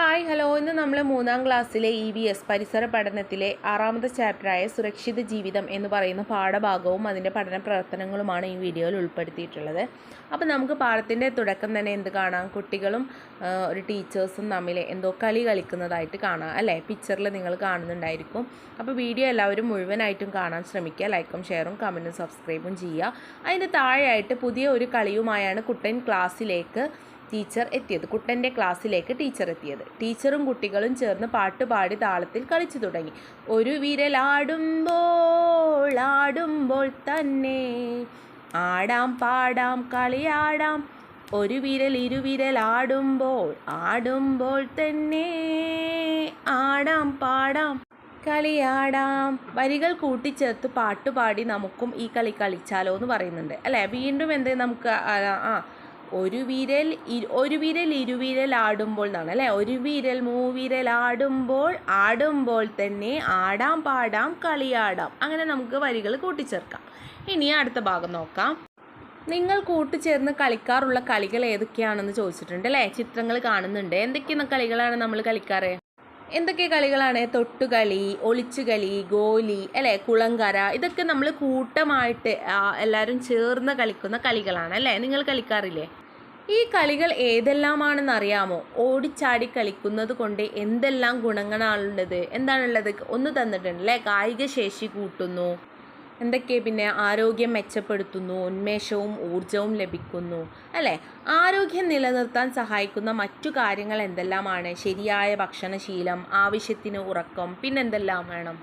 Hi hello. ഇന്ന് നമ്മൾ മൂന്നാം ക്ലാസ്സിലെ ഇ വി എസ് പരിസര പഠനത്തിലെ ആറാമത്തെ ചാപ്റ്ററായ സുരക്ഷിത ജീവിതം എന്ന് പറയുന്ന പാഠഭാഗവും അതിന്റെ പഠന പ്രവർത്തനങ്ങളുമാണ് ഈ വീഡിയോയിൽ ഉൾപ്പെടുത്തിയിട്ടുള്ളത്. അപ്പോൾ നമുക്ക് പാഠത്തിന്റെ തുടക്കം തന്നെ എന്ത് കാണാം? കുട്ടികളും ഒരു ടീച്ചേഴ്സും തമ്മിൽ എന്തോ കളി കളിക്കുന്നതായിട്ട് കാണാം. അല്ലേ? പിക്ചറിൽ നിങ്ങൾ കാണുന്നുണ്ടായിരിക്കും. അപ്പോൾ വീഡിയോ എല്ലാവരും മുഴുവനായിട്ടും കാണാൻ ശ്രമിക്കുക. ലൈക്കും ഷെയറും കമന്റും സബ്സ്ക്രൈബും ചെയ്യുക. അതിന്റെ താഴെയായിട്ട് പുതിയ ഒരു കളിയുമായാണ് കുട്ടൻ ക്ലാസ്സിലേക്ക് ടീച്ചർ എത്തിയത് കുട്ടന്റെ ക്ലാസ്സിലേക്ക് ടീച്ചർ എത്തിയത്. ടീച്ചറും കുട്ടികളും ചേർന്ന് പാട്ടുപാടി താളത്തിൽ കളിച്ചു തുടങ്ങി. ഒരു വിരലാടുമ്പോൾ ആടുമ്പോൾ തന്നെ ആടാം പാടാം കളിയാടാം. ഒരു വിരൽ ഇരുവിരൽ ആടുമ്പോൾ ആടുമ്പോൾ തന്നെ ആടാം പാടാം കളിയാടാം. വരികൾ കൂട്ടിച്ചേർത്ത് പാട്ടുപാടി നമുക്കും ഈ കളി കളിച്ചാലോ എന്ന് പറയുന്നുണ്ട്. അല്ലേ? വീണ്ടും എന്ത് നമുക്ക് ആ ആ, ഒരു വിരൽ ഒരു വിരൽ ഇരുവിരൽ ആടുമ്പോൾ എന്നാണ് അല്ലേ? ഒരു വിരൽ മൂവിരൽ ആടുമ്പോൾ ആടുമ്പോൾ തന്നെ ആടാം പാടാം കളിയാടാം. അങ്ങനെ നമുക്ക് വരികൾ കൂട്ടിച്ചേർക്കാം. ഇനി അടുത്ത ഭാഗം നോക്കാം. നിങ്ങൾ കൂട്ടുചേർന്ന് കളിക്കാറുള്ള കളികൾ ഏതൊക്കെയാണെന്ന് ചോദിച്ചിട്ടുണ്ട് അല്ലേ? ചിത്രങ്ങൾ കാണുന്നുണ്ട്. എന്തൊക്കെ കളികളാണ് നമ്മൾ കളിക്കാറ്? എന്തൊക്കെ കളികളാണ്? തൊട്ടുകളി ഒളിച്ചുകളി ഗോലി അല്ലേ? കുളങ്കര ഇതൊക്കെ നമ്മൾ കൂട്ടമായിട്ട് എല്ലാവരും ചേർന്ന് കളിക്കുന്ന കളികളാണ് അല്ലേ? നിങ്ങൾ കളിക്കാറില്ലേ? ഈ കളികൾ ഏതെല്ലാമാണെന്ന് അറിയാമോ ഓടിച്ചാടി കളിക്കുന്നത് കൊണ്ട് എന്തെല്ലാം ഗുണങ്ങളാണുള്ളത്? എന്താണുള്ളത്? ഒന്ന് തന്നിട്ടുണ്ട് അല്ലേ? കായിക ശേഷി കൂട്ടുന്നു. എന്തൊക്കെ? പിന്നെ ആരോഗ്യം മെച്ചപ്പെടുത്തുന്നു. ഉന്മേഷവും ഊർജവും ലഭിക്കുന്നു. അല്ലേ? ആരോഗ്യം നിലനിർത്താൻ സഹായിക്കുന്ന മറ്റു കാര്യങ്ങൾ എന്തെല്ലാമാണ്? ശരിയായ ഭക്ഷണശീലം ആവശ്യത്തിന് ഉറക്കം പിന്നെന്തെല്ലാം വേണം?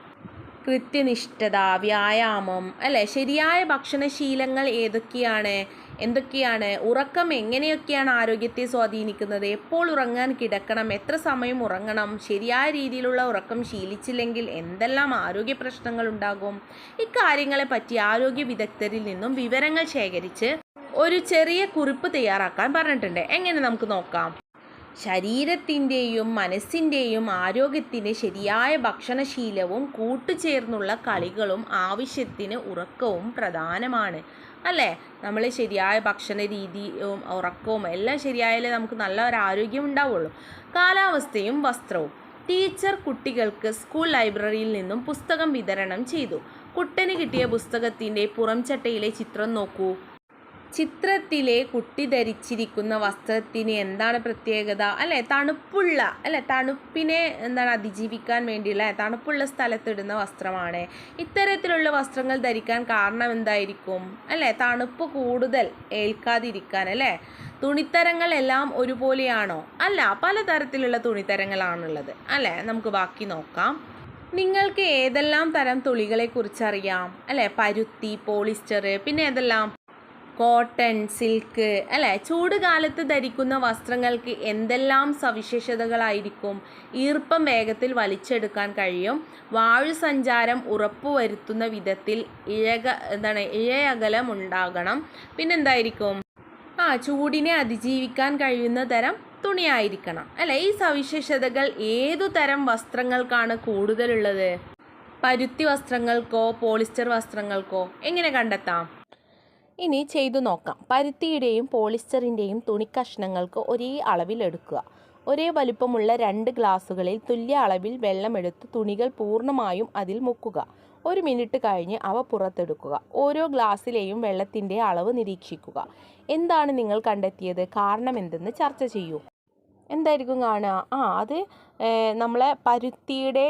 കൃത്യനിഷ്ഠത വ്യായാമം അല്ലേ? ശരിയായ ഭക്ഷണശീലങ്ങൾ ഏതൊക്കെയാണ്? എന്തൊക്കെയാണ് ഉറക്കം എങ്ങനെയൊക്കെയാണ് ആരോഗ്യത്തെ സ്വാധീനിക്കുന്നത് എപ്പോൾ ഉറങ്ങാൻ കിടക്കണം എത്ര സമയം ഉറങ്ങണം ശരിയായ രീതിയിലുള്ള ഉറക്കം ശീലിച്ചില്ലെങ്കിൽ എന്തെല്ലാം ആരോഗ്യ പ്രശ്നങ്ങൾ ഉണ്ടാകും ഇക്കാര്യങ്ങളെ പറ്റി ആരോഗ്യ വിദഗ്ധരിൽ നിന്നും വിവരങ്ങൾ ശേഖരിച്ച് ഒരു ചെറിയ കുറിപ്പ് തയ്യാറാക്കാൻ പറഞ്ഞിട്ടുണ്ട്. എങ്ങനെ നമുക്ക് നോക്കാം. ശരീരത്തിന്റെയും മനസ്സിന്റെയും ആരോഗ്യത്തിന് ശരിയായ ഭക്ഷണശീലവും കൂട്ടുചേർന്നുള്ള കളികളും ആവശ്യത്തിന് ഉറക്കവും പ്രധാനമാണ്. അല്ലേ? നമ്മൾ ശരിയായ ഭക്ഷണ രീതിയും ഉറക്കവും എല്ലാം ശരിയായാലേ നമുക്ക് നല്ല ഒരു ആരോഗ്യം ഉണ്ടാവുള്ളൂ. കാലാവസ്ഥയും വസ്ത്രവും. ടീച്ചർ കുട്ടികൾക്ക് സ്കൂൾ ലൈബ്രറിയിൽ നിന്നും പുസ്തകം വിതരണം ചെയ്തു. കുട്ടന് കിട്ടിയ പുസ്തകത്തിന്റെ പുറംചട്ടയിലെ ചിത്രം നോക്കൂ. ചിത്രത്തിലെ കുട്ടി ധരിച്ചിരിക്കുന്ന വസ്ത്രത്തിന് എന്താണ് പ്രത്യേകത? അല്ലെ? തണുപ്പുള്ള അല്ലെ? തണുപ്പിനെ എന്താണ് അതിജീവിക്കാൻ വേണ്ടിയുള്ള തണുപ്പുള്ള സ്ഥലത്തിടുന്ന വസ്ത്രമാണ്. ഇത്തരത്തിലുള്ള വസ്ത്രങ്ങൾ ധരിക്കാൻ കാരണം എന്തായിരിക്കും? അല്ലെ? തണുപ്പ് കൂടുതൽ ഏൽക്കാതിരിക്കാൻ അല്ലേ? തുണിത്തരങ്ങൾ എല്ലാം ഒരുപോലെയാണോ? അല്ല പലതരത്തിലുള്ള തുണിത്തരങ്ങളാണുള്ളത് അല്ലേ? നമുക്ക് ബാക്കി നോക്കാം. നിങ്ങൾക്ക് ഏതെല്ലാം തരം തുണികളെ കുറിച്ചറിയാം? അല്ലെ? പരുത്തി പോളിസ്റ്റർ പിന്നെ ഏതെല്ലാം? കോട്ടൺ സിൽക്ക് അല്ലേ? ചൂട് കാലത്ത് ധരിക്കുന്ന വസ്ത്രങ്ങൾക്ക് എന്തെല്ലാം സവിശേഷതകളായിരിക്കും? ഈർപ്പം വേഗത്തിൽ വലിച്ചെടുക്കാൻ കഴിയും. വായു സഞ്ചാരം ഉറപ്പുവരുത്തുന്ന വിധത്തിൽ ഇഴക എന്താണ് ഇഴയകലം ഉണ്ടാകണം പിന്നെന്തായിരിക്കും? ആ ചൂടിനെ അതിജീവിക്കാൻ കഴിയുന്ന തരം തുണിയായിരിക്കണം. അല്ല? ഈ സവിശേഷതകൾ ഏതു തരം വസ്ത്രങ്ങൾക്കാണ് കൂടുതലുള്ളത്? പരുത്തി വസ്ത്രങ്ങൾക്കോ പോളിസ്റ്റർ വസ്ത്രങ്ങൾക്കോ? എങ്ങനെ കണ്ടെത്താം? ഇനി ചെയ്തു നോക്കാം. പരുത്തിയുടെയും പോളിസ്റ്ററിന്റെയും തുണിക്കഷ്ണങ്ങൾക്ക് ഒരേ അളവിൽ എടുക്കുക. ഒരേ വലുപ്പമുള്ള രണ്ട് ഗ്ലാസുകളിൽ തുല്യ അളവിൽ വെള്ളമെടുത്ത് തുണികൾ പൂർണമായും അതിൽ മുക്കുക. ഒരു മിനിറ്റ് കഴിഞ്ഞ് അവ പുറത്തെടുക്കുക. ഓരോ ഗ്ലാസ്സിലെയും വെള്ളത്തിന്റെ അളവ് നിരീക്ഷിക്കുക. എന്താണ് നിങ്ങൾ കണ്ടെത്തിയത്? കാരണം എന്തെന്ന് ചർച്ച ചെയ്യൂ. എന്തായിരിക്കും കാണുക? ആ അത് നമ്മളെ പരുത്തിയുടെ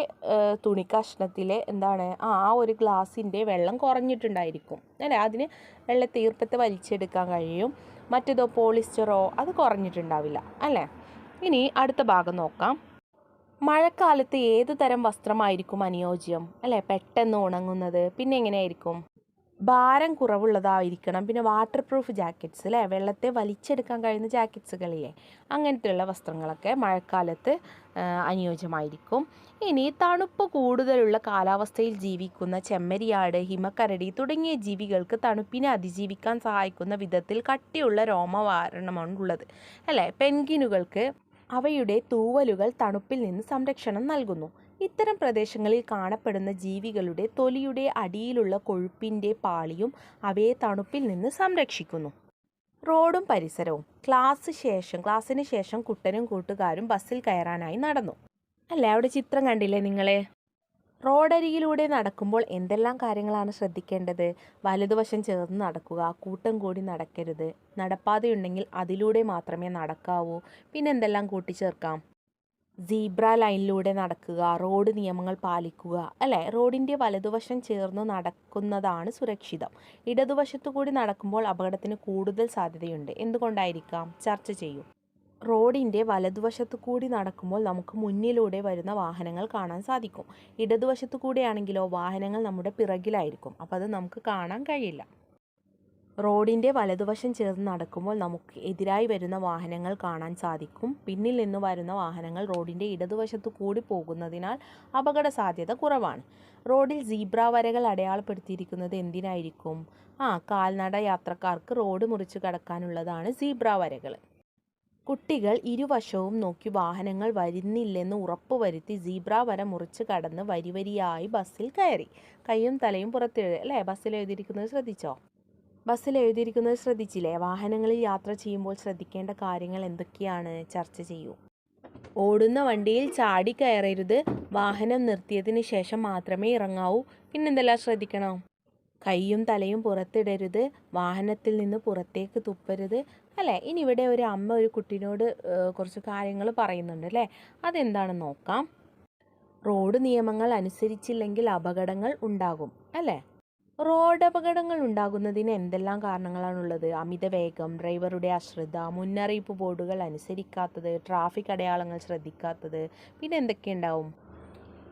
തുണി കഷ്ണത്തിൽ എന്താണ് ആ ഒരു ഗ്ലാസിന്റെ വെള്ളം കുറഞ്ഞിട്ടുണ്ടായിരിക്കും. അല്ലേ? അതിന് വെള്ളത്തെ ഈർപ്പത്തെ വലിച്ചെടുക്കാൻ കഴിയും. മറ്റേതോ പോളിസ്റ്ററോ അത് കുറഞ്ഞിട്ടുണ്ടാവില്ല. അല്ലേ? ഇനി അടുത്ത ഭാഗം നോക്കാം. മഴക്കാലത്ത് ഏത് തരം വസ്ത്രമായിരിക്കും അനുയോജ്യം? അല്ലേ? പെട്ടെന്ന് ഉണങ്ങുന്നത്. പിന്നെ എങ്ങനെയായിരിക്കും? ഭാരം കുറവുള്ളതായിരിക്കണം. പിന്നെ വാട്ടർ പ്രൂഫ് ജാക്കറ്റ്സ് അല്ലേ വെള്ളത്തെ വലിച്ചെടുക്കാൻ കഴിയുന്ന ജാക്കറ്റ്സുകളില്ലേ അങ്ങനത്തെയുള്ള വസ്ത്രങ്ങളൊക്കെ മഴക്കാലത്ത് അനുയോജ്യമായിരിക്കും. ഇനി തണുപ്പ് കൂടുതലുള്ള കാലാവസ്ഥയിൽ ജീവിക്കുന്ന ചെമ്മരിയാട് ഹിമക്കരടി തുടങ്ങിയ ജീവികൾക്ക് തണുപ്പിനെ അതിജീവിക്കാൻ സഹായിക്കുന്ന വിധത്തിൽ കട്ടിയുള്ള രോമവാരണമാണുള്ളത് അല്ലേ? പെൻഗിനുകൾക്ക് അവയുടെ തൂവലുകൾ തണുപ്പിൽ നിന്ന് സംരക്ഷണം നൽകുന്നു. ഇത്തരം പ്രദേശങ്ങളിൽ കാണപ്പെടുന്ന ജീവികളുടെ തൊലിയുടെ അടിയിലുള്ള കൊഴുപ്പിന്റെ പാളിയും അവയെ തണുപ്പിൽ നിന്ന് സംരക്ഷിക്കുന്നു. റോഡും പരിസരവും ക്ലാസ് ശേഷം ക്ലാസ്സിന് ശേഷം കുട്ടനും കൂട്ടുകാരും ബസ്സിൽ കയറാനായി നടന്നു. അല്ല? അവിടെ ചിത്രം കണ്ടില്ലേ നിങ്ങളെ? റോഡരികിലൂടെ നടക്കുമ്പോൾ എന്തെല്ലാം കാര്യങ്ങളാണ് ശ്രദ്ധിക്കേണ്ടത്? വലതുവശം ചേർന്ന് നടക്കുക കൂട്ടം കൂടി നടക്കരുത്. നടപ്പാതയുണ്ടെങ്കിൽ അതിലൂടെ മാത്രമേ നടക്കാവൂ. പിന്നെ എന്തെല്ലാം കൂട്ടിച്ചേർക്കാം? സീബ്ര ലൈനിലൂടെ നടക്കുക റോഡ് നിയമങ്ങൾ പാലിക്കുക അല്ലേ? റോഡിന്റെ വലതുവശം ചേർന്ന് നടക്കുന്നതാണ് സുരക്ഷിതം. ഇടതുവശത്തു കൂടി നടക്കുമ്പോൾ അപകടത്തിന് കൂടുതൽ സാധ്യതയുണ്ട്. എന്തുകൊണ്ടായിരിക്കാം? ചർച്ച ചെയ്യൂ. റോഡിന്റെ വലതുവശത്തു കൂടി നടക്കുമ്പോൾ നമുക്ക് മുന്നിലൂടെ വരുന്ന വാഹനങ്ങൾ കാണാൻ സാധിക്കും. ഇടതുവശത്തു കൂടിയാണെങ്കിലോ വാഹനങ്ങൾ നമ്മുടെ പിറകിലായിരിക്കും. അപ്പോൾ അത് നമുക്ക് കാണാൻ കഴിയില്ല. റോഡിന്റെ വലതുവശം ചേർന്ന് നടക്കുമ്പോൾ നമുക്ക് എതിരായി വരുന്ന വാഹനങ്ങൾ കാണാൻ സാധിക്കും. പിന്നിൽ നിന്ന് വരുന്ന വാഹനങ്ങൾ റോഡിന്റെ ഇടതുവശത്തു കൂടി പോകുന്നതിനാൽ അപകട സാധ്യത കുറവാണ്. റോഡിൽ സീബ്ര വരകൾ അടയാളപ്പെടുത്തിയിരിക്കുന്നത് എന്തിനായിരിക്കും? ആ കാൽനട യാത്രക്കാർക്ക് റോഡ് മുറിച്ച് കടക്കാനുള്ളതാണ് സീബ്ര വരകൾ. കുട്ടികൾ ഇരുവശവും നോക്കി വാഹനങ്ങൾ വരുന്നില്ലെന്ന് ഉറപ്പുവരുത്തി സീബ്ര വര മുറിച്ച് കടന്ന് വരിവരിയായി ബസ്സിൽ കയറി. കൈയും തലയും പുറത്തിഴ അല്ലേ? ബസ്സിൽ എഴുതിയിരിക്കുന്നത് ശ്രദ്ധിച്ചോ? ബസ്സിൽ എഴുതിയിരിക്കുന്നത് ശ്രദ്ധിച്ചില്ലേ? വാഹനങ്ങളിൽ യാത്ര ചെയ്യുമ്പോൾ ശ്രദ്ധിക്കേണ്ട കാര്യങ്ങൾ എന്തൊക്കെയാണ്? ചർച്ച ചെയ്യൂ. ഓടുന്ന വണ്ടിയിൽ ചാടി കയറരുത്. വാഹനം നിർത്തിയതിന് ശേഷം മാത്രമേ ഇറങ്ങാവൂ. പിന്നെന്തെല്ലാം ശ്രദ്ധിക്കണം? കൈയും തലയും പുറത്തിടരുത്. വാഹനത്തിൽ നിന്ന് പുറത്തേക്ക് തുപ്പരുത്. അല്ലേ? ഇനി ഇവിടെ ഒരു അമ്മ ഒരു കുട്ടീനോട് കുറച്ച് കാര്യങ്ങൾ പറയുന്നുണ്ട് അല്ലേ? അതെന്താണെന്ന് നോക്കാം. റോഡ് നിയമങ്ങൾ അനുസരിച്ചില്ലെങ്കിൽ അപകടങ്ങൾ ഉണ്ടാകും. അല്ലേ? റോഡ് അപകടങ്ങൾ ഉണ്ടാകുന്നതിന് എന്തെല്ലാം കാരണങ്ങളാണുള്ളത്? അമിത വേഗം ഡ്രൈവറുടെ അശ്രദ്ധ മുന്നറിയിപ്പ് ബോർഡുകൾ അനുസരിക്കാത്തത് ട്രാഫിക് അടയാളങ്ങൾ ശ്രദ്ധിക്കാത്തത് പിന്നെ എന്തൊക്കെ ഉണ്ടാവും?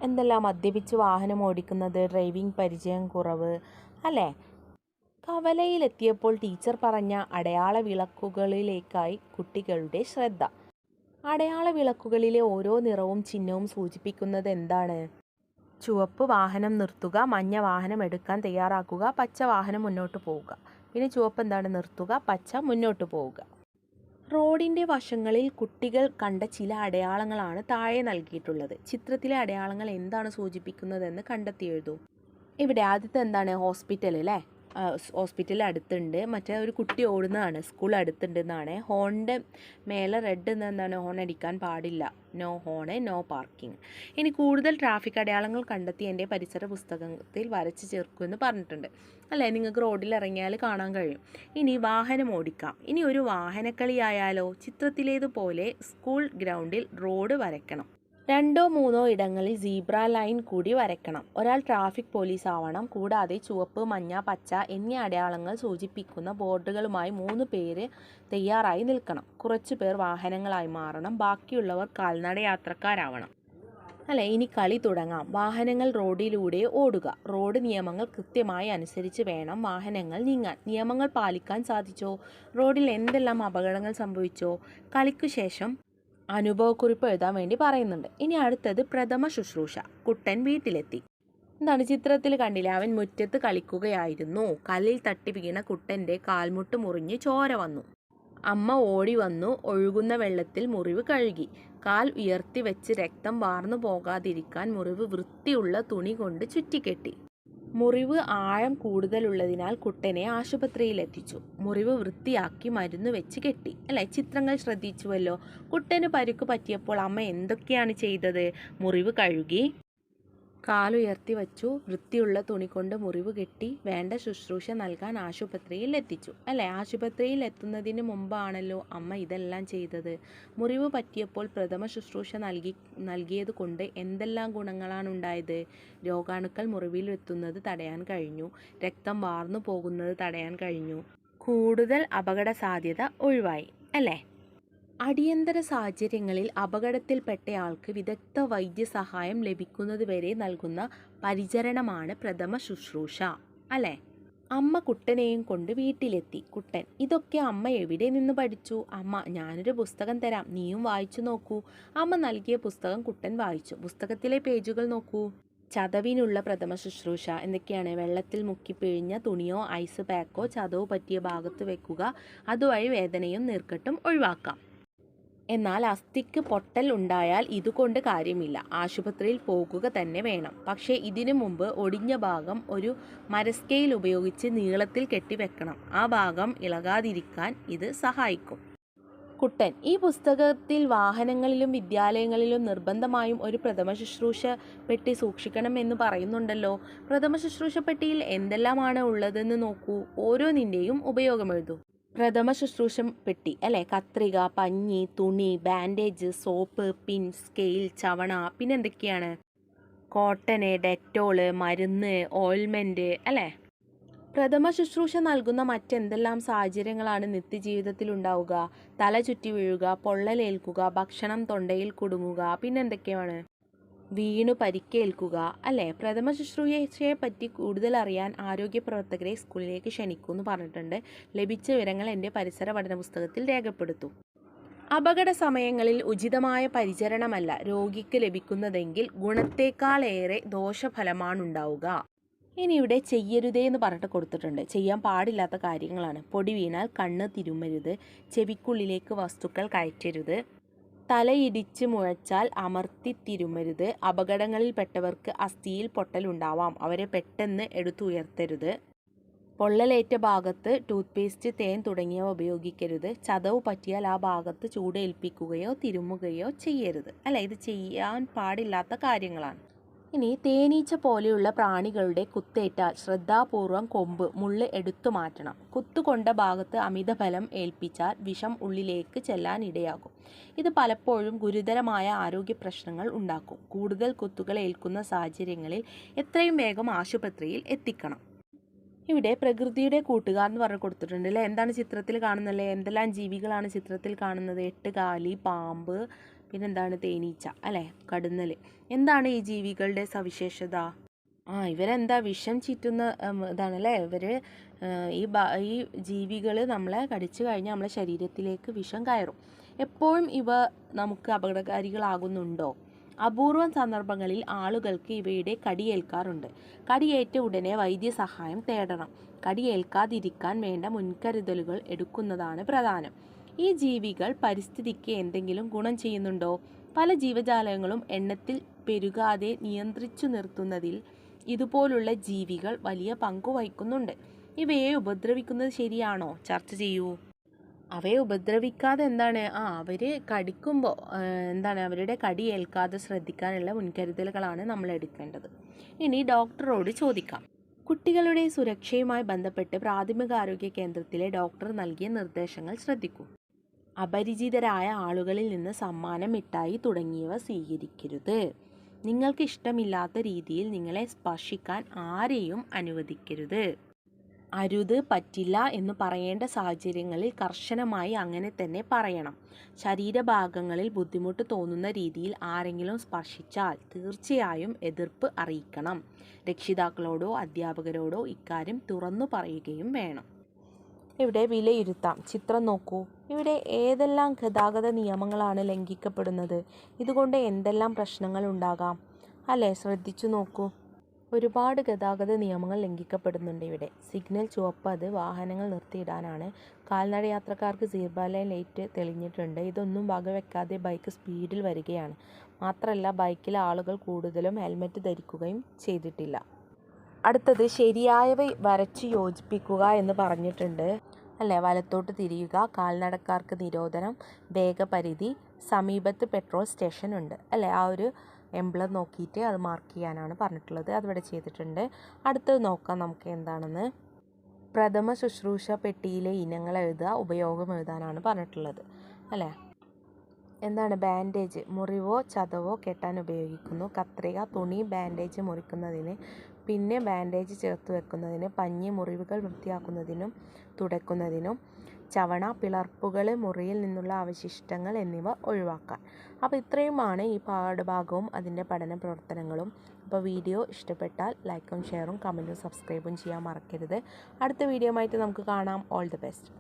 എന്തെല്ലാം മദ്യപിച്ച് വാഹനം ഓടിക്കുന്നത് ഡ്രൈവിംഗ് പരിചയം കുറവ് അല്ലേ? കവലയിലെത്തിയപ്പോൾ ടീച്ചർ പറഞ്ഞ അടയാള വിളക്കുകളിലേക്കായി കുട്ടികളുടെ ശ്രദ്ധ. അടയാള വിളക്കുകളിലെ ഓരോ നിറവും ചിഹ്നവും സൂചിപ്പിക്കുന്നത് എന്താണ്? ചുവപ്പ് വാഹനം നിർത്തുക മഞ്ഞ വാഹനം എടുക്കാൻ തയ്യാറാക്കുക പച്ച വാഹനം മുന്നോട്ട് പോവുക. പിന്നെ ചുവപ്പ് എന്താണ് നിർത്തുക? പച്ച മുന്നോട്ട് പോവുക. റോഡിന്റെ വശങ്ങളിൽ കുട്ടികൾ കണ്ട ചില അടയാളങ്ങളാണ് താഴെ നൽകിയിട്ടുള്ളത്. ചിത്രത്തിലെ അടയാളങ്ങൾ എന്താണ് സൂചിപ്പിക്കുന്നതെന്ന് കണ്ടെത്തി എഴുതൂ ഇവിടെ ആദ്യത്തെ എന്താണ്? ഹോസ്പിറ്റൽ അല്ലേ? ഹോസ്പിറ്റൽ അടുത്തുണ്ട്. മറ്റേ ഒരു കുട്ടി ഓടുന്നതാണ് സ്കൂൾ അടുത്തുണ്ട് എന്നാണ് ഹോണിന്റെ മേലെ റെഡ് എന്താണ് ഹോൺ അടിക്കാൻ പാടില്ല. No horn no parking. ഇനി കൂടുതൽ ട്രാഫിക് അടയാളങ്ങൾ കണ്ടെത്തി എന്റെ പരിസര പുസ്തകത്തിൽ വരച്ച് ചേർക്കുമെന്ന് പറഞ്ഞിട്ടുണ്ട്. അല്ലേ? നിങ്ങൾക്ക് റോഡിൽ ഇറങ്ങിയാൽ കാണാൻ കഴിയും. ഇനി വാഹനം ഓടിക്കാം. ഇനി ഒരു വാഹനക്കളിയായാലോ? ചിത്രത്തിലേതുപോലെ സ്കൂൾ ഗ്രൗണ്ടിൽ റോഡ് വരയ്ക്കണം. രണ്ടോ മൂന്നോ ഇടങ്ങളിൽ സീബ്ര ലൈൻ കൂടി വരയ്ക്കണം. ഒരാൾ ട്രാഫിക് പോലീസ് ആവണം. കൂടാതെ ചുവപ്പ് മഞ്ഞ പച്ച എന്നീ അടയാളങ്ങൾ സൂചിപ്പിക്കുന്ന ബോർഡുകളുമായി മൂന്ന് പേര് തയ്യാറായി നിൽക്കണം. കുറച്ചു പേർ വാഹനങ്ങളായി മാറണം. ബാക്കിയുള്ളവർ കാൽനട യാത്രക്കാരാവണം. അല്ലെ ഇനി കളി തുടങ്ങാം. വാഹനങ്ങൾ റോഡിലൂടെ ഓടുക. റോഡ് നിയമങ്ങൾ കൃത്യമായി അനുസരിച്ച് വേണം വാഹനങ്ങൾ നീങ്ങാൻ. നിയമങ്ങൾ പാലിക്കാൻ സാധിച്ചോ? റോഡിൽ എന്തെല്ലാം അപകടങ്ങൾ സംഭവിച്ചോ? കളിക്കു ശേഷം അനുഭവക്കുറിപ്പ് എഴുതാൻ വേണ്ടി പറയുന്നുണ്ട്. ഇനി അടുത്തത് പ്രഥമ ശുശ്രൂഷ. കുട്ടൻ വീട്ടിലെത്തി. എന്താണ് ചിത്രത്തിൽ കണ്ടില്ല? അവൻ മുറ്റത്ത് കളിക്കുകയായിരുന്നു. കല്ലിൽ തട്ടി വീണ കുട്ടന്റെ കാൽമുട്ട് മുറിഞ്ഞ് ചോര വന്നു. അമ്മ ഓടി വന്നു. ഒഴുകുന്ന വെള്ളത്തിൽ മുറിവ് കഴുകി. കാൽ ഉയർത്തി വെച്ച് രക്തം വാർന്നു പോകാതിരിക്കാൻ മുറിവ് വൃത്തിയുള്ള തുണി കൊണ്ട് ചുറ്റിക്കെട്ടി. മുറിവ് ആഴം കൂടുതലുള്ളതിനാൽ കുട്ടനെ ആശുപത്രിയിലെത്തിച്ചു. മുറിവ് വൃത്തിയാക്കി മരുന്ന് വെച്ച് കെട്ടി. അല്ലെ? ചിത്രങ്ങൾ ശ്രദ്ധിച്ചുവല്ലോ. കുട്ടന് പരുക്ക് പറ്റിയപ്പോൾ അമ്മ എന്തൊക്കെയാണ് ചെയ്തത്? മുറിവ് കഴുകി കാലുയർത്തി വച്ചു. വൃത്തിയുള്ള തുണി കൊണ്ട് മുറിവ് കെട്ടി വേണ്ട ശുശ്രൂഷ നൽകാൻ ആശുപത്രിയിൽ എത്തിച്ചു. അല്ലേ? ആശുപത്രിയിൽ എത്തുന്നതിന് മുമ്പാണല്ലോ അമ്മ ഇതെല്ലാം ചെയ്തത്. മുറിവ് പറ്റിയപ്പോൾ പ്രഥമ ശുശ്രൂഷ നൽകി നൽകിയത് കൊണ്ട് എന്തെല്ലാം ഗുണങ്ങളാണ് ഉണ്ടായത്? രോഗാണുക്കൾ മുറിവിൽ എത്തുന്നത് തടയാൻ കഴിഞ്ഞു. രക്തം വാർന്നു പോകുന്നത് തടയാൻ കഴിഞ്ഞു. കൂടുതൽ അപകട സാധ്യത ഒഴിവായി. അല്ലേ? അടിയന്തര സാഹചര്യങ്ങളിൽ അപകടത്തിൽപ്പെട്ടയാൾക്ക് വിദഗ്ധ വൈദ്യസഹായം ലഭിക്കുന്നതുവരെ നൽകുന്ന പരിചരണമാണ് പ്രഥമ ശുശ്രൂഷ അല്ലേ? അമ്മ കുട്ടനെയും കൊണ്ട് വീട്ടിലെത്തി. കുട്ടൻ ഇതൊക്കെ അമ്മ എവിടെ നിന്ന് പഠിച്ചു? അമ്മ ഞാനൊരു പുസ്തകം തരാം. നീയും വായിച്ചു നോക്കൂ. അമ്മ നൽകിയ പുസ്തകം കുട്ടൻ വായിച്ചു. പുസ്തകത്തിലെ പേജുകൾ നോക്കൂ. ചതവിനുള്ള പ്രഥമ ശുശ്രൂഷ. എന്തൊക്കെയാണ്? വെള്ളത്തിൽ മുക്കി പിഴിഞ്ഞ തുണിയോ ഐസ് പാക്കോ ചതവ് പറ്റിയ ഭാഗത്ത് വെക്കുക. അതുവഴി വേദനയും നീർക്കെട്ടും ഒഴിവാക്കാം. എന്നാൽ അസ്ഥിക്ക് പൊട്ടൽ ഉണ്ടായാൽ ഇതുകൊണ്ട് കാര്യമില്ല. ആശുപത്രിയിൽ പോകുക തന്നെ വേണം. പക്ഷേ ഇതിനു മുമ്പ് ഒടിഞ്ഞ ഭാഗം ഒരു മരസ്കെയിൽ ഉപയോഗിച്ച് നീളത്തിൽ കെട്ടിവെക്കണം. ആ ഭാഗം ഇളകാതിരിക്കാൻ ഇത് സഹായിക്കും. കുട്ടൻ ഈ പുസ്തകത്തിൽ വാഹനങ്ങളിലും വിദ്യാലയങ്ങളിലും നിർബന്ധമായും ഒരു പ്രഥമ ശുശ്രൂഷ പെട്ടി സൂക്ഷിക്കണം എന്ന് പറയുന്നുണ്ടല്ലോ. പ്രഥമ ശുശ്രൂഷ പെട്ടിയിൽ എന്തെല്ലാമാണ് ഉള്ളതെന്ന് നോക്കൂ. ഓരോന്നിന്റെയും ഉപയോഗം എഴുതൂ. പ്രഥമ ശുശ്രൂഷ പെട്ടി അല്ലേ? കത്രിക പഞ്ഞി തുണി ബാൻഡേജ് സോപ്പ് പിൻ സ്കെയിൽ ചവണ പിന്നെ എന്തൊക്കെയാണ്? കോട്ടന് ഡെറ്റോൾ മരുന്ന് ഓയിൽമെന്റ് അല്ലേ? പ്രഥമ ശുശ്രൂഷ നൽകുന്ന മറ്റെന്തെല്ലാം സാഹചര്യങ്ങളാണ് നിത്യജീവിതത്തിൽ ഉണ്ടാവുക? തല ചുറ്റി വീഴുക പൊള്ളലേൽക്കുക ഭക്ഷണം തൊണ്ടയിൽ കുടുങ്ങുക പിന്നെന്തൊക്കെയാണ് വീണു പരിക്കേൽക്കുക അല്ലേ? പ്രഥമ ശുശ്രൂഷയെ പറ്റി കൂടുതൽ അറിയാൻ ആരോഗ്യ പ്രവർത്തകരെ സ്കൂളിലേക്ക് ക്ഷണിക്കൂ എന്ന് പറഞ്ഞിട്ടുണ്ട്. ലഭിച്ച വിവരങ്ങൾ എന്റെ പരിസര പഠന പുസ്തകത്തിൽ രേഖപ്പെടുത്തു. അപകട സമയങ്ങളിൽ ഉചിതമായ പരിചരണമല്ല രോഗിക്ക് ലഭിക്കുന്നതെങ്കിൽ ഗുണത്തേക്കാളേറെ ദോഷഫലമാണുണ്ടാവുക. ഇനി ഇവിടെ ചെയ്യരുതേ എന്ന് പറഞ്ഞിട്ട് കൊടുത്തിട്ടുണ്ട്. ചെയ്യാൻ പാടില്ലാത്ത കാര്യങ്ങളാണ്. പൊടി വീണാൽ കണ്ണ് തിരുമരുത് ചെവിക്കുള്ളിലേക്ക് വസ്തുക്കൾ കയറ്റരുത്. തലയിടിച്ച് മുഴച്ചാൽ അമർത്തി തിരുമരുത്. അപകടങ്ങളിൽപ്പെട്ടവർക്ക് അസ്ഥിയിൽ പൊട്ടലുണ്ടാവാം അവരെ പെട്ടെന്ന് എടുത്തുയർത്തരുത്. പൊള്ളലേറ്റ ഭാഗത്ത് ടൂത്ത് പേസ്റ്റ് തേൻ തുടങ്ങിയവ ഉപയോഗിക്കരുത്. ചതവ് പറ്റിയാൽ ആ ഭാഗത്ത് ചൂടേൽപ്പിക്കുകയോ തിരുമ്മുകയോ ചെയ്യരുത്. അല്ല ഇത് ചെയ്യാൻ പാടില്ലാത്ത കാര്യങ്ങളാണ്. ഇനി തേനീച്ച പോലെയുള്ള പ്രാണികളുടെ കുത്തേറ്റാൽ ശ്രദ്ധാപൂർവം കൊമ്പ് മുള്ള് എടുത്തു മാറ്റണം. കുത്തുകൊണ്ട ഭാഗത്ത് അമിതഫലം ഏൽപ്പിച്ചാൽ വിഷം ഉള്ളിലേക്ക് ചെല്ലാൻ ഇടയാകും. ഇത് പലപ്പോഴും ഗുരുതരമായ ആരോഗ്യ പ്രശ്നങ്ങൾ ഉണ്ടാക്കും. കൂടുതൽ കുത്തുകൾ ഏൽക്കുന്ന സാഹചര്യങ്ങളിൽ എത്രയും വേഗം ആശുപത്രിയിൽ എത്തിക്കണം. ഇവിടെ പ്രകൃതിയുടെ കൂട്ടുകാർ എന്ന് പറഞ്ഞു കൊടുത്തിട്ടുണ്ട് അല്ലേ? എന്താണ് ചിത്രത്തിൽ കാണുന്നല്ലേ എന്തെല്ലാം ജീവികളാണ് ചിത്രത്തിൽ കാണുന്നത്? എട്ടുകാലി പാമ്പ് പിന്നെന്താണ് തേനീച്ച അല്ലേ? കടുന്നൽ. എന്താണ് ഈ ജീവികളുടെ സവിശേഷത? ആ ഇവരെന്താ വിഷം ചീറ്റുന്ന ഇതാണ് ഇതാണല്ലേ? ഇവർ ഈ ഈ ജീവികൾ നമ്മളെ കടിച്ചു കഴിഞ്ഞാൽ നമ്മളെ ശരീരത്തിലേക്ക് വിഷം കയറും. എപ്പോഴും ഇവ നമുക്ക് അപകടകാരികളാകുന്നുണ്ടോ? അപൂർവം സന്ദർഭങ്ങളിൽ ആളുകൾക്ക് ഇവയുടെ കടിയേൽക്കാറുണ്ട്. കടിയേറ്റ ഉടനെ വൈദ്യസഹായം തേടണം. കടിയേൽക്കാതിരിക്കാൻ വേണ്ട മുൻകരുതലുകൾ എടുക്കുന്നതാണ് പ്രധാനം. ഈ ജീവികൾ പരിസ്ഥിതിക്ക് എന്തെങ്കിലും ഗുണം ചെയ്യുന്നുണ്ടോ? പല ജീവജാലങ്ങളും എണ്ണത്തിൽ പെരുകാതെ നിയന്ത്രിച്ചു നിർത്തുന്നതിൽ ഇതുപോലുള്ള ജീവികൾ വലിയ പങ്കു വഹിക്കുന്നുണ്ട്. ഇവയെ ഉപദ്രവിക്കുന്നത് ശരിയാണോ? ചർച്ച ചെയ്യൂ. അവയെ ഉപദ്രവിക്കാതെ എന്താണ്? ആ അവർ കടിക്കുമ്പോൾ എന്താണ്? അവരുടെ കടി ഏൽക്കാതെ ശ്രദ്ധിക്കാനുള്ള മുൻകരുതലുകളാണ് നമ്മൾ എടുക്കേണ്ടത്. ഇനി ഡോക്ടറോട് ചോദിക്കാം. കുട്ടികളുടെ സുരക്ഷയുമായി ബന്ധപ്പെട്ട് പ്രാഥമികാരോഗ്യ കേന്ദ്രത്തിലെ ഡോക്ടർ നൽകിയ നിർദ്ദേശങ്ങൾ ശ്രദ്ധിക്കൂ. അപരിചിതരായ ആളുകളിൽ നിന്ന് സമ്മാനം മിഠായി തുടങ്ങിയവ സ്വീകരിക്കരുത്. നിങ്ങൾക്ക് ഇഷ്ടമില്ലാത്ത രീതിയിൽ നിങ്ങളെ സ്പർശിക്കാൻ ആരെയും അനുവദിക്കരുത്. അരുത് പറ്റില്ല എന്ന് പറയേണ്ട സാഹചര്യങ്ങളിൽ കർശനമായി അങ്ങനെ തന്നെ പറയണം. ശരീരഭാഗങ്ങളിൽ ബുദ്ധിമുട്ട് തോന്നുന്ന രീതിയിൽ ആരെങ്കിലും സ്പർശിച്ചാൽ തീർച്ചയായും എതിർപ്പ് അറിയിക്കണം. രക്ഷിതാക്കളോടോ അധ്യാപകരോടോ ഇക്കാര്യം തുറന്നു പറയുകയും വേണം. ഇവിടെ വിലയിരുത്താം. ചിത്രം നോക്കൂ. ഇവിടെ ഏതെല്ലാം ഗതാഗത നിയമങ്ങളാണ് ലംഘിക്കപ്പെടുന്നത്? ഇതുകൊണ്ട് എന്തെല്ലാം പ്രശ്നങ്ങൾ ഉണ്ടാകാം? അല്ലേ? ശ്രദ്ധിച്ചു നോക്കൂ. ഒരുപാട് ഗതാഗത നിയമങ്ങൾ ലംഘിക്കപ്പെടുന്നുണ്ട് ഇവിടെ. സിഗ്നൽ ചുവപ്പ് അത് വാഹനങ്ങൾ നിർത്തിയിടാനാണ്. കാൽനട യാത്രക്കാർക്ക് ലൈൻ ലൈറ്റ് തെളിഞ്ഞിട്ടുണ്ട്. ഇതൊന്നും വകവെക്കാതെ ബൈക്ക് സ്പീഡിൽ വരികയാണ്. മാത്രമല്ല ബൈക്കിലെ ആളുകൾ കൂടുതലും ഹെൽമെറ്റ് ധരിക്കുകയും ചെയ്തിട്ടില്ല. അടുത്തത് ശരിയായവ വരച്ച് യോജിപ്പിക്കുക എന്ന് പറഞ്ഞിട്ടുണ്ട്. അല്ലേ? വലത്തോട്ട് തിരിയുക. കാൽനടക്കാർക്ക് നിരോധനം. വേഗപരിധി. സമീപത്ത് പെട്രോൾ സ്റ്റേഷൻ ഉണ്ട്. അല്ലേ? ആ ഒരു എംബ്ലം നോക്കിയിട്ട് അത് മാർക്ക് ചെയ്യാനാണ് പറഞ്ഞിട്ടുള്ളത്. അതിവിടെ ചെയ്തിട്ടുണ്ട്. അടുത്തത് നോക്കാം നമുക്ക് എന്താണെന്ന്. പ്രഥമ ശുശ്രൂഷ പെട്ടിയിലെ ഇനങ്ങൾ എഴുതുക. ഉപയോഗം എഴുതാനാണ് പറഞ്ഞിട്ടുള്ളത്. അല്ലേ? എന്താണ്? ബാൻഡേജ്. മുറിവോ ചതവോ കെട്ടാൻ ഉപയോഗിക്കുന്നു. കത്രിക തുണി ബാൻഡേജ് മുറിക്കുന്നതിന് പിന്നെ ബാൻഡേജ് ചേർത്ത് വെക്കുന്നതിന് പഞ്ഞി മുറിവുകൾ വൃത്തിയാക്കുന്നതിനും തുടയ്ക്കുന്നതിനും ചവണ പിളർപ്പുകൾ മുറിയിൽ നിന്നുള്ള അവശിഷ്ടങ്ങൾ എന്നിവ ഒഴിവാക്കാൻ അപ്പോൾ ഇത്രയുമാണ് ഈ പാഠഭാഗവും അതിന്റെ പഠന പ്രവർത്തനങ്ങളും. അപ്പോൾ വീഡിയോ ഇഷ്ടപ്പെട്ടാൽ ലൈക്കും ഷെയറും കമന്റും സബ്സ്ക്രൈബും ചെയ്യാൻ മറക്കരുത്. അടുത്ത വീഡിയോ ആയിട്ട് നമുക്ക് കാണാം. All the best.